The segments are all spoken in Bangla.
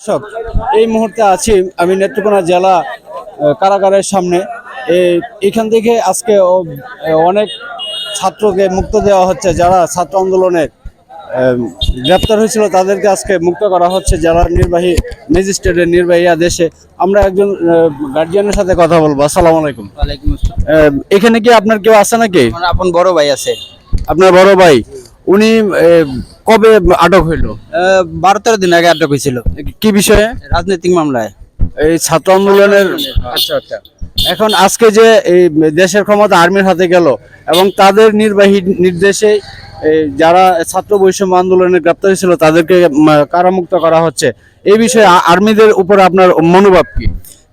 দর্শক এই মুহূর্তে আছি আমি নেত্রকোনা জেলা কারাগারের সামনে। এখান থেকে আজকে অনেক ছাত্রকে মুক্ত দেওয়া হচ্ছে যারা ছাত্র আন্দোলনে গ্রেপ্তার হয়েছিল তাদেরকে আজকে মুক্ত করা হচ্ছে যারা নির্বাহী ম্যাজিস্ট্রেটের নির্বাহী আদেশে। আমরা একজন গার্জিয়ানের সাথে কথা বলব। আসসালামু আলাইকুম। এখানে কি আপনার কেউ আছে নাকি? আপন বড় ভাই আছে। আপনার বড় ভাই? উনি কবে আটক হইল? বারো তেরো দিন আগে আটক হয়েছিল। কি বিষয়ে? রাজনৈতিক মামলায়। এই ছাত্র আন্দোলনের আচ্ছা আচ্ছা। এখন আজকে যে এই দেশের ক্ষমতা আর্মির হাতে গেল এবং তাদের নির্বাহী নির্দেশে যারা ছাত্র বৈষম্য আন্দোলনে গ্রেপ্তার ছিল তাদেরকে কারামুক্ত করা হচ্ছে। এই বিষয়ে আর্মিদের উপর আপনার মনোভাব কি?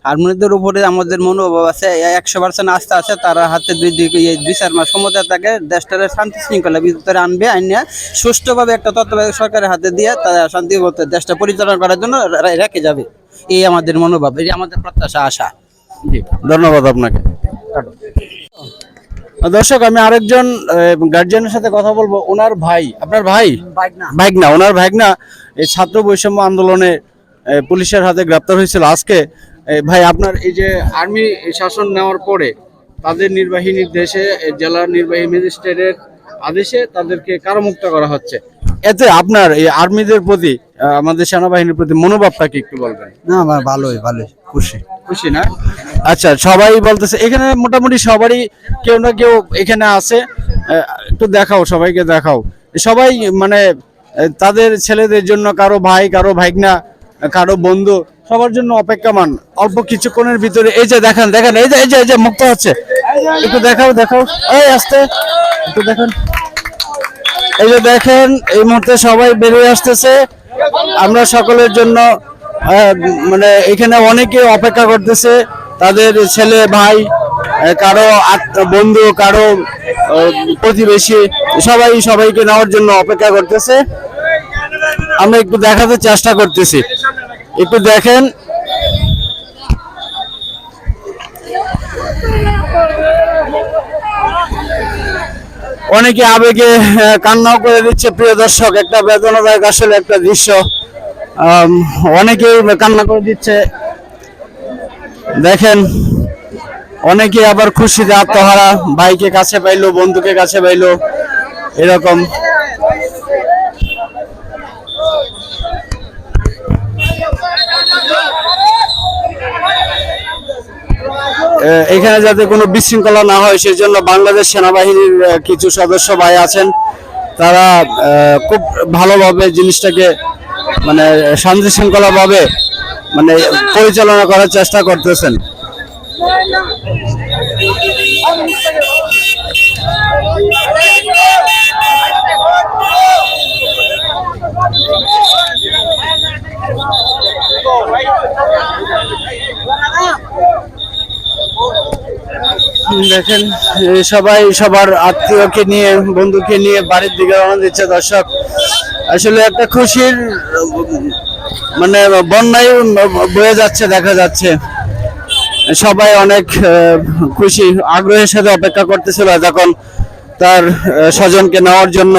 হারমোনিদের উপরে আমাদের মনোভাব আছে একশো পার্সেন্ট আস্থা আছে তারা হাতে দুই দুই দুই চার মাস ক্ষমতা থাকে দেশটার শান্তি শৃঙ্খলা ভিতরে আনবে আইনে সুষ্ঠুভাবে একটা তত্ত্বাবধায়ক সরকারের হাতে দিয়ে তারা শান্তি দেশটা পরিচালনা করার জন্য রেখে যাবে। এই আমাদের মনোভাব এই আমাদের প্রত্যাশা আশা। জি। ধন্যবাদ আপনাকে। দর্শক আমি আরেকজন গার্জিয়ানের সাথে কথা বলব ওনার ভাই। আপনার ভাই? ভাইগনা। ওনার ভাইগনা এই ছাত্র বৈষম্য আন্দোলনে পুলিশের হাতে গ্রেপ্তার হয়েছিল আজকে। ভাই আপনার এই যে আর্মি শাসন নেওয়ার পরে তাদের নির্বাহী নির্দেশে জেলা নির্বাহী ম্যাজিস্ট্রেটের আদেশে তাদেরকে কারামুক্ত করা হচ্ছে। এতে আপনার এই আর্মিদের প্রতি আমাদের সেনাবাহিনীর প্রতি মনোভাবটা কি একটু বলবেন? না আমার ভালোই ভালোই খুশি। খুশি না? আচ্ছা সবাই বলতেছে এখানে মোটামুটি সবারই কেউ না কেউ এখানে আছে। একটু দেখাও সবাইকে দেখাও। সবাই মানে তাদের ছেলেদের জন্য কারও ভাই কারও ভাইগনা কারও বন্ধু সবার জন্য অপেক্ষমান। অল্প কিছুক্ষণের ভিতরে এই যে দেখেন দেখেন, এই যে এই যে এই যে মুক্ত হচ্ছে। একটু দেখাও দেখাও। এই, আসতে। একটু দেখেন। এই যে দেখেন, এই মুহূর্তে সবাই বেরিয়ে আসতেছে। আমরা সকলের জন্য মানে এখানে অনেকে অপেক্ষা করতেছে। তাদের ছেলে, ভাই কারও বন্ধু, কারও প্রতিবেশী, সবাই সবাইকে নেওয়ার জন্য অপেক্ষা করতেছে। আমরা একটু দেখাতে চেষ্টা করতেছি। একটু দেখেন। অনেকে আবেগে কান্নাও করে দিচ্ছে। প্রিয় দর্শক, একটা বেদনাদায়ক আসলে একটা দৃশ্য। অনেকেই কান্না করে দিচ্ছে। দেখেন অনেকে আবার খুশিতে আত্মহারা। ভাইকে কাছে পাইলো, বন্ধুকে কাছে পাইলো, এরকম। এখানে যাতে কোনো বিশৃঙ্খলা না হয় সেই জন্য বাংলাদেশ সেনাবাহিনীর কিছু সদস্য ভাই আছেন। তারা খুব ভালোভাবে জিনিসটাকে মানে শান্তি শৃঙ্খলাভাবে মানে পরিচালনা করার চেষ্টা করতেছেন। দেখেন সবাই সবার আত্মীয়কে নিয়ে, বন্ধুকে নিয়ে বাড়ির দিকে রওনা দিচ্ছে দর্শক। আসলে একটা খুশির মানে বন্যায় বয়ে যাচ্ছে, দেখা যাচ্ছে। সবাই অনেক খুশি, আগ্রহের সাথে অপেক্ষা করতেছিল তখন তার স্বজনকে নেওয়ার জন্য।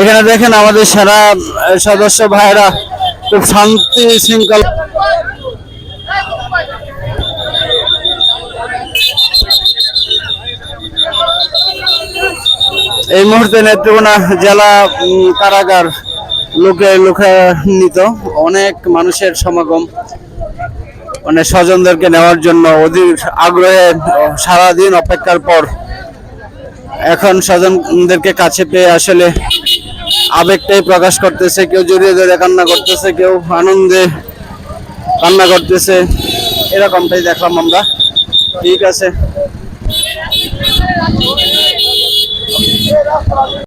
এখানে দেখেন আমাদের সারা সদস্য ভাইরা, খুব শান্তি শৃঙ্খলা। এই মুহূর্তে নেত্রকোনা জেলা কারাগার লোকে লোকান্বিত। অনেক মানুষের সমাগম মানে স্বজনদেরকে নেওয়ার জন্য অধীর আগ্রহে, সারাদিন অপেক্ষার পর এখন স্বজনদেরকে কাছে পেয়ে আসলে আবেগটাই প্রকাশ করতেছে, কেউ জড়িয়ে ধরে কান্না করতেছে, কেউ আনন্দে কান্না করতেছে, এরকমটাই দেখলাম আমরা। ঠিক আছে।